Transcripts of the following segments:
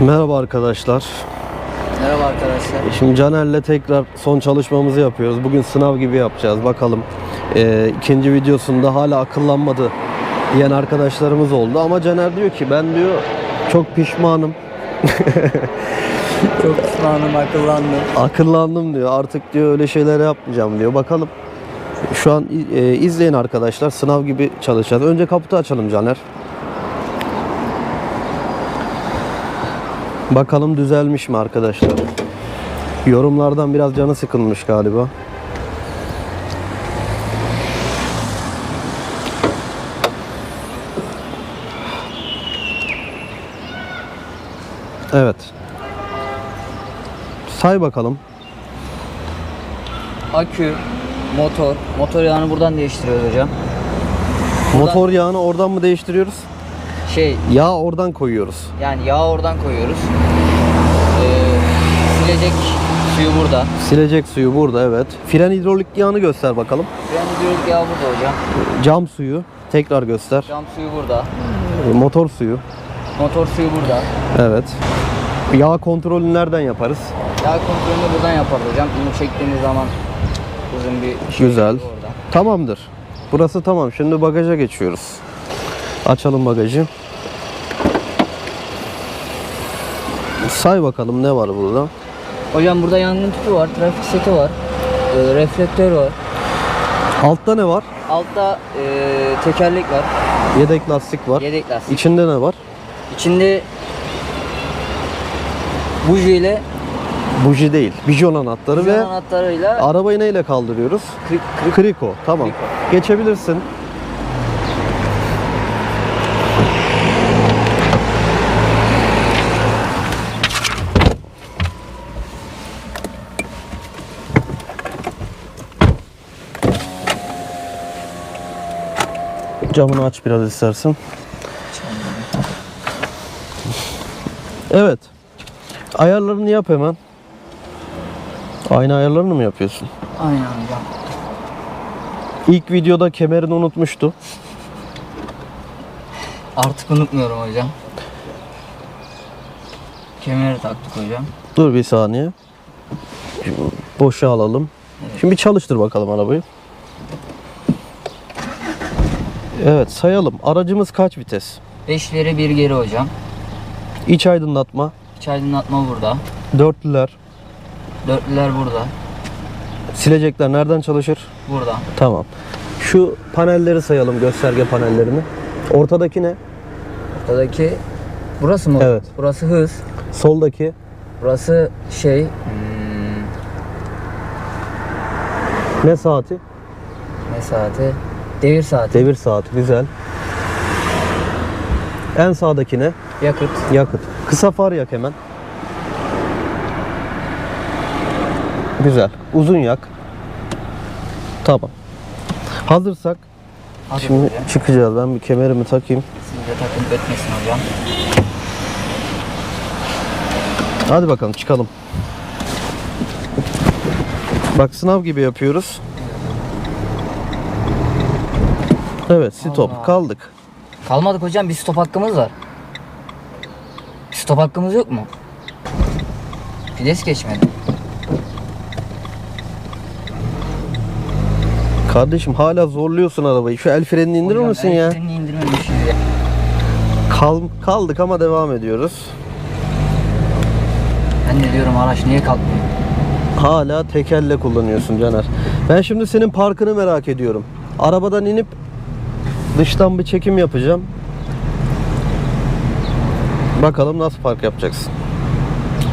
Merhaba arkadaşlar. Merhaba arkadaşlar. Şimdi Caner'le tekrar son çalışmamızı yapıyoruz. Bugün sınav gibi yapacağız. Bakalım Ee, ikinci videosunda hala akıllanmadı diyen arkadaşlarımız oldu. Ama Caner diyor ki ben diyor çok pişmanım. Çok pişmanım, akıllandım. Akıllandım diyor. Artık diyor öyle şeyler yapmayacağım diyor. Bakalım. Şu an e, izleyin arkadaşlar. Sınav gibi çalışacağız. Önce kaputu açalım Caner. Bakalım düzelmiş mi arkadaşlar? Yorumlardan biraz canı sıkılmış galiba. Evet. Say bakalım. Akü, motor. Motor yağını buradan değiştiriyoruz hocam. Motor yağını oradan mı değiştiriyoruz? Şey, Yağ oradan koyuyoruz. yani yağı oradan koyuyoruz. Ee, silecek suyu burada. Silecek suyu burada evet. Fren hidrolik yağını göster bakalım. Fren hidrolik yağı burada hocam. Cam suyu tekrar göster. Cam suyu burada. Motor suyu. Motor suyu burada. Evet. Yağ kontrolünü nereden yaparız? Yağ kontrolünü buradan yaparız hocam. Bunu çektiğiniz zaman uzun bir şey Güzel. Tamamdır. Burası tamam. Şimdi bagaja geçiyoruz. Açalım bagajı. Say bakalım ne var burada? Hocam burada yangın tüpü var, trafik seti var, e, reflektör var. Altta ne var? Altta e, tekerlek var, Yedek lastik var. yedek lastik. İçinde ne var? İçinde buji ile Buji değil. Bijon anahtarı buji ve anahtarıyla arabayı neyle kaldırıyoruz? kri- kri- Kriko. Tamam. Kriko. Geçebilirsin. Camını aç biraz istersen. Evet. Ayarlarını yap hemen. Aynı ayarlarını mı yapıyorsun? Aynen hocam. İlk videoda kemerini unutmuştu. Artık unutmuyorum hocam. Kemeri taktık hocam. Dur bir saniye. Şimdi boşa alalım. Şimdi bir çalıştır bakalım arabayı. Evet sayalım. Aracımız kaç vites? 5 ileri 1 geri hocam. İç aydınlatma. İç aydınlatma burada. Dörtlüler. Dörtlüler burada. Silecekler nereden çalışır? Burada. Tamam. Şu panelleri sayalım. Gösterge panellerini. Ortadaki ne? Ortadaki burası mı? Evet. Burası hız. Soldaki. Burası şey hmm, Ne saati? ne saati? Devir saati. Devir saati. Güzel. En sağdaki ne? Yakıt. Yakıt. Kısa far yak hemen. Güzel. Uzun yak. Tamam. Hazırsak Hazır şimdi hocam. çıkacağız. Ben bir kemerimi takayım. Siz de takım ötmesin hocam. Hadi bakalım çıkalım. Bak sınav gibi yapıyoruz. Evet stop Allah. kaldık. Kalmadık hocam bir stop hakkımız var. Stop hakkımız yok mu? Fides geçmedi. Kardeşim hala zorluyorsun arabayı. Şu el frenini indirir Hocam, misin ya? elektriğini indirmemişiz ya. Kal kaldık ama devam ediyoruz. Ben de diyorum araç niye kalkmıyor? Hala tekerle kullanıyorsun Caner. Ben şimdi senin parkını merak ediyorum. Arabadan inip dıştan bir çekim yapacağım. Bakalım nasıl park yapacaksın.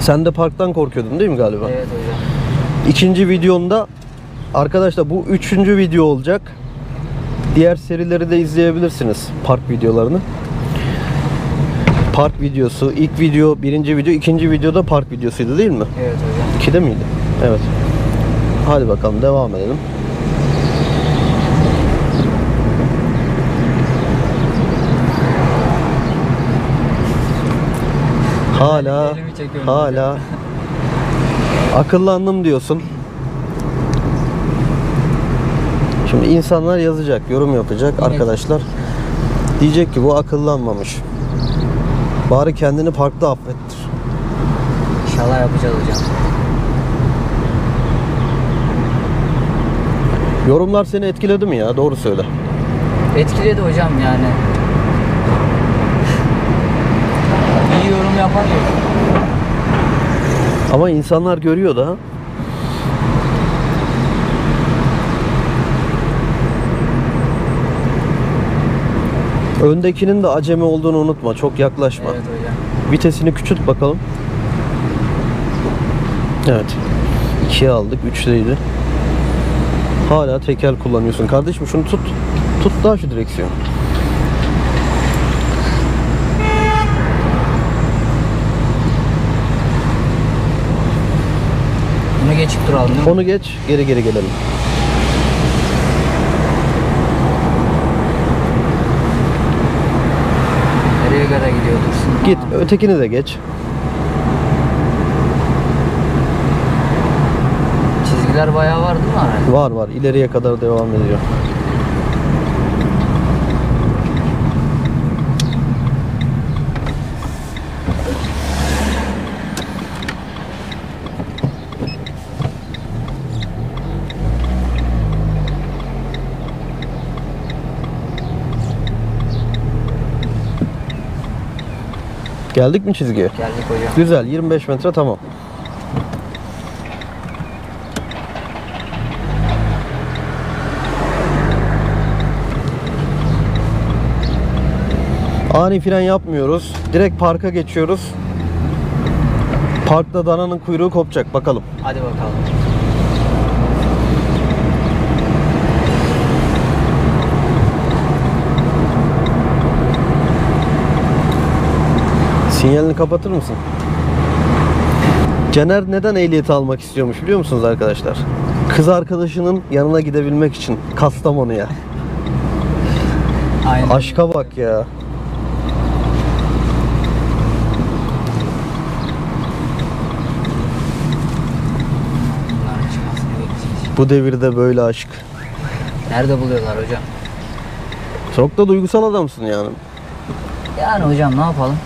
Sen de parktan korkuyordun değil mi galiba? Evet hocam. İkinci videonda arkadaşlar bu üçüncü video olacak. Diğer serileri de izleyebilirsiniz park videolarını. Park videosu, ilk video, birinci video, ikinci videoda park videosuydu değil mi? Evet hocam. İkide miydi? Evet. Hadi bakalım devam edelim. Hala hala akıllandım diyorsun. Şimdi insanlar yazacak, yorum yapacak Evet. arkadaşlar. Diyecek ki bu akıllanmamış. Bari kendini parkta affettir. İnşallah yapacağız hocam. Yorumlar seni etkiledi mi ya? Doğru söyle. Etkiledi hocam yani. İyi yapan yok. Ama insanlar görüyor da. Öndekinin de acemi olduğunu unutma. Çok yaklaşma. Evet hocam. Vitesini küçült bakalım. Evet. 2'ye aldık. 3'teydi. Hala tekel kullanıyorsun. Kardeşim şunu tut. Tut daha şu direksiyon. Geçip duralım? Onu geç. Geri geri gelelim. Nereye kadar gidiyor dursun? Git. Ha. Ötekini de geç. Çizgiler bayağı var değil mi? Var var. İleriye kadar devam ediyor. Geldik mi çizgiye? Geldik hocam. Güzel. 25 metre tamam. Ani fren yapmıyoruz. Direkt parka geçiyoruz. Parkta dananın kuyruğu kopacak. Bakalım. Hadi bakalım. Sinyalini kapatır mısın? Caner neden ehliyeti almak istiyormuş biliyor musunuz arkadaşlar? Kız arkadaşının yanına gidebilmek için Kastamonu'ya. Aynen. Aşka bak ya. Bu devirde böyle aşk. Nerede buluyorlar hocam? Çok da duygusal adamsın yani. Yani hocam ne yapalım?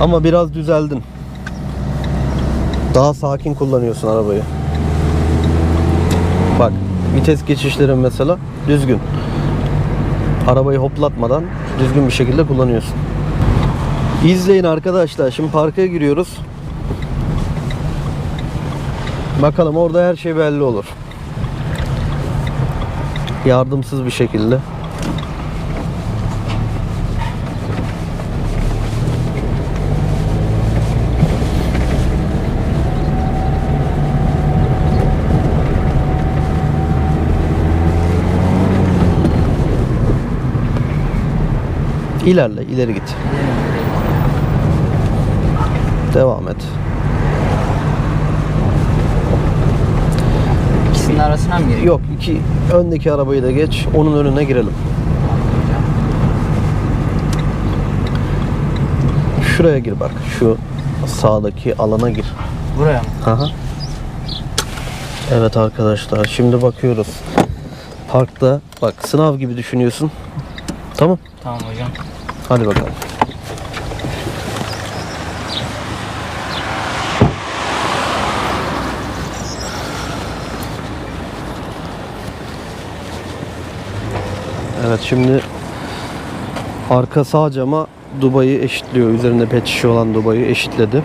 Ama biraz düzeldin. Daha sakin kullanıyorsun arabayı. Bak vites geçişlerin mesela düzgün. Arabayı hoplatmadan düzgün bir şekilde kullanıyorsun. İzleyin arkadaşlar. Şimdi parka giriyoruz. Bakalım orada her şey belli olur. Yardımsız bir şekilde. İlerle, ileri git. Devam et. İkisinin arasına mı giriyor? Yok, iki öndeki arabayı da geç. Onun önüne girelim. Şuraya gir bak. Şu sağdaki alana gir. Buraya mı? Aha. Evet arkadaşlar, şimdi bakıyoruz. Parkta bak sınav gibi düşünüyorsun. Tamam. Tamam hocam. Hadi bakalım. Evet şimdi arka sağ cama dubayı eşitliyor. Üzerinde pet şişe olan dubayı eşitledi.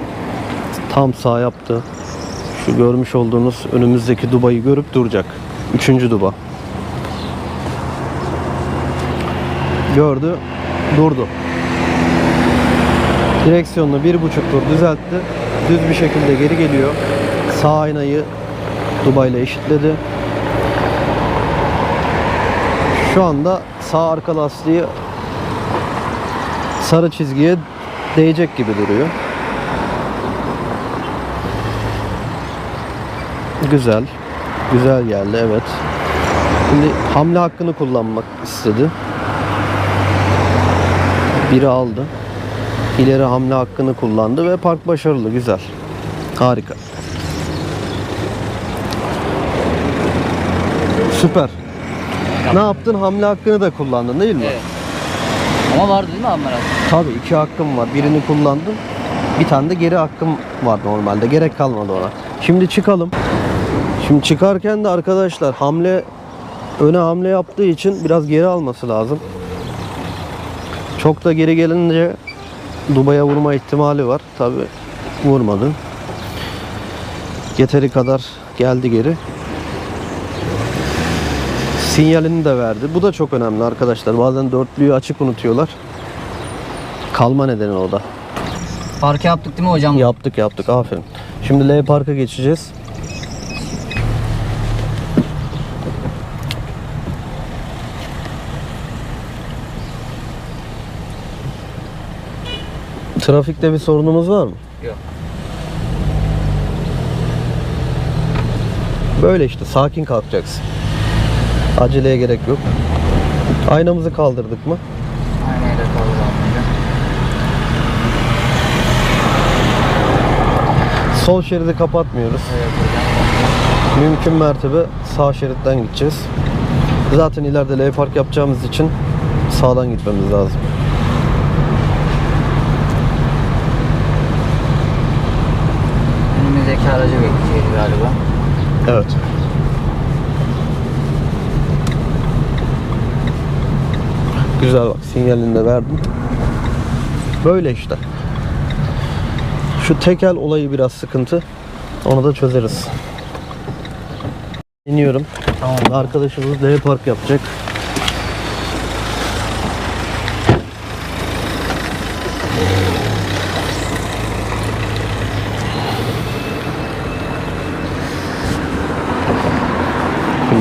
Tam sağ yaptı. Şu görmüş olduğunuz önümüzdeki dubayı görüp duracak. Üçüncü duba. Gördü, durdu. Direksiyonunu bir buçuk tur düzeltti. Düz bir şekilde geri geliyor. Sağ aynayı dubayla eşitledi. Şu anda sağ arka lastiği sarı çizgiye değecek gibi duruyor. Güzel. Güzel geldi evet. Şimdi hamle hakkını kullanmak istedi. Biri aldı. İleri hamle hakkını kullandı ve park başarılı. Güzel. Harika. Süper. Ne yaptın? Hamle hakkını da kullandın değil mi? Evet. Ama vardı değil mi Amar abi? Tabii iki hakkım var. Birini kullandım. Bir tane de geri hakkım var normalde. Gerek kalmadı ona. Şimdi çıkalım. Şimdi çıkarken de arkadaşlar hamle öne hamle yaptığı için biraz geri alması lazım. Çok da geri gelince Dubai'ye vurma ihtimali var. Tabi vurmadı. Yeteri kadar geldi geri. Sinyalini de verdi. Bu da çok önemli arkadaşlar. Bazen dörtlüyü açık unutuyorlar. Kalma nedeni o da. Park yaptık değil mi hocam? Yaptık yaptık aferin. Şimdi L Park'a geçeceğiz. Trafikte bir sorunumuz var mı? Yok. Böyle işte sakin kalkacaksın. Aceleye gerek yok. Aynamızı kaldırdık mı? Aynı yere kaldı hocam. Sol şeridi kapatmıyoruz. Evet hocam. Mümkün mertebe sağ şeritten gideceğiz. Zaten ileride L park yapacağımız için sağdan gitmemiz lazım. Önümüzdeki aracı bekleyeceğiz galiba. Evet. Güzel bak sinyalini de verdim. Böyle işte. Şu tekel olayı biraz sıkıntı. Onu da çözeriz. İniyorum. Tamam. Arkadaşımız L park yapacak.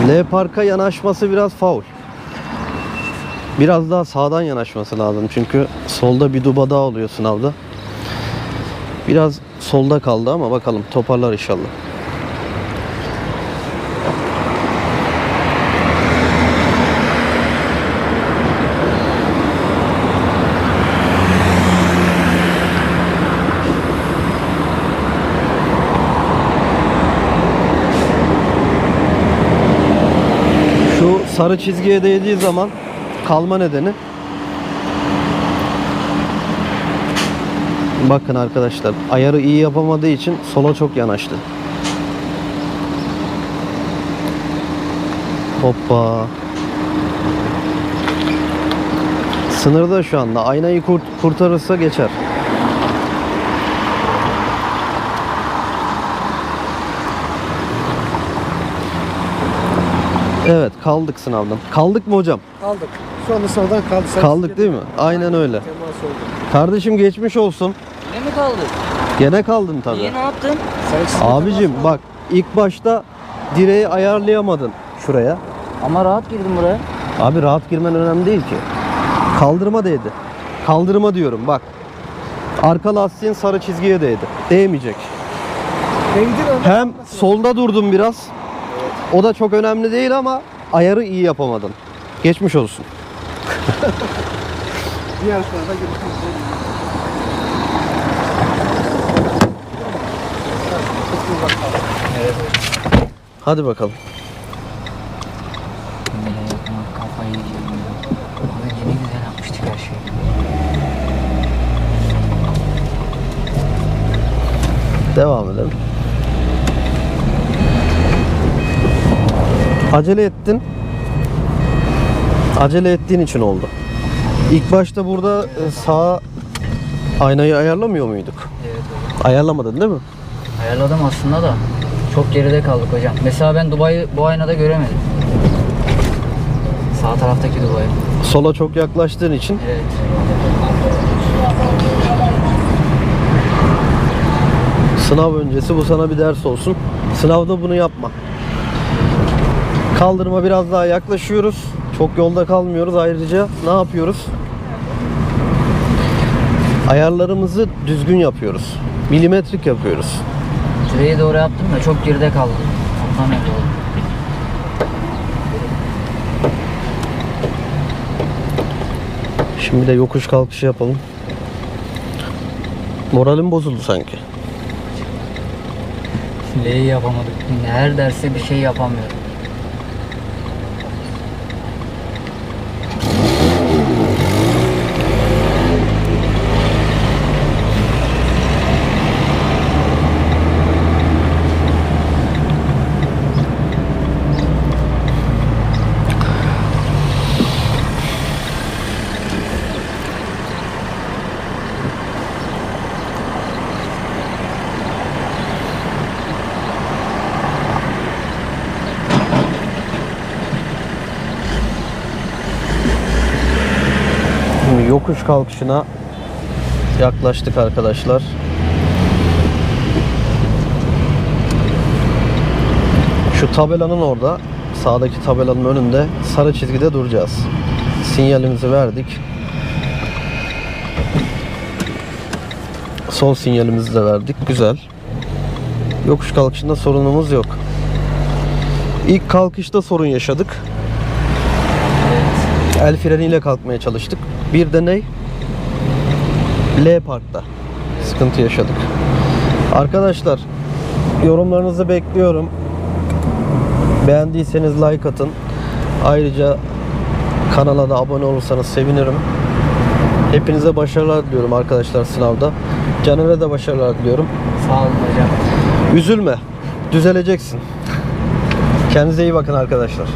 L parka yanaşması biraz faul. Biraz daha sağdan yanaşması lazım çünkü solda bir duba daha oluyor sınavda. Biraz solda kaldı ama bakalım toparlar inşallah. Şu sarı çizgiye değdiği zaman kalma nedeni Bakın arkadaşlar ayarı iyi yapamadığı için sola çok yanaştı. Hoppa. Sınırda şu anda. Aynayı kurt kurtarırsa geçer. Evet kaldık sınavdan. Kaldık mı hocam? Kaldık. Şu anda sağdan kaldı. Sen Kaldık değil mi? Aynen öyle. Temas oldu. Kardeşim geçmiş olsun. Ne mi kaldı? Gene kaldın tabii. Niye ne yaptın? Sen Abicim bak ilk başta direği ayarlayamadın şuraya. Ama rahat girdim buraya. Abi rahat girmen önemli değil ki. Kaldırma değdi. Kaldırma diyorum bak. Arka lastiğin sarı çizgiye değdi. Değmeyecek. Değdin ama Hem solda durdum biraz. O da çok önemli değil ama ayarı iyi yapamadın. Geçmiş olsun. diğer sırada. Evet. Hadi bakalım. Nereye yapmak kafayı yiyeceğim ya. Abi yine güzel yapmıştık her şeyi. Devam edelim. Acele ettin. Acele ettiğin için oldu. İlk başta burada e, sağ aynayı ayarlamıyor muyduk? Evet. Ayarlamadın değil mi? Ayarladım aslında da. Çok geride kaldık hocam. Mesela ben Dubai'yi bu aynada göremedim. Sağ taraftaki Dubai. Sola çok yaklaştığın için Evet. sınav öncesi bu sana bir ders olsun. Sınavda bunu yapma. Kaldırma biraz daha yaklaşıyoruz. Çok yolda kalmıyoruz. Ayrıca ne yapıyoruz? Ayarlarımızı düzgün yapıyoruz. Milimetrik yapıyoruz. Direğe doğru yaptım da çok geride kaldım. Ondan oldu. Şimdi de yokuş kalkışı yapalım. Moralim bozuldu sanki. L'yi yapamadık. Her derste bir şey yapamıyorum. Thank you. Yokuş kalkışına yaklaştık arkadaşlar. Şu tabelanın orada, sağdaki tabelanın önünde sarı çizgide duracağız. Sinyalimizi verdik. Son sinyalimizi de verdik. Güzel. Yokuş kalkışında sorunumuz yok. İlk kalkışta sorun yaşadık. El freniyle kalkmaya çalıştık. Bir de ne? L parkta sıkıntı yaşadık. Arkadaşlar yorumlarınızı bekliyorum. Beğendiyseniz like atın. Ayrıca kanala da abone olursanız sevinirim. Hepinize başarılar diliyorum arkadaşlar sınavda. Caner'e de başarılar diliyorum. Sağ olun hocam. Üzülme. Düzeleceksin. Kendinize iyi bakın arkadaşlar.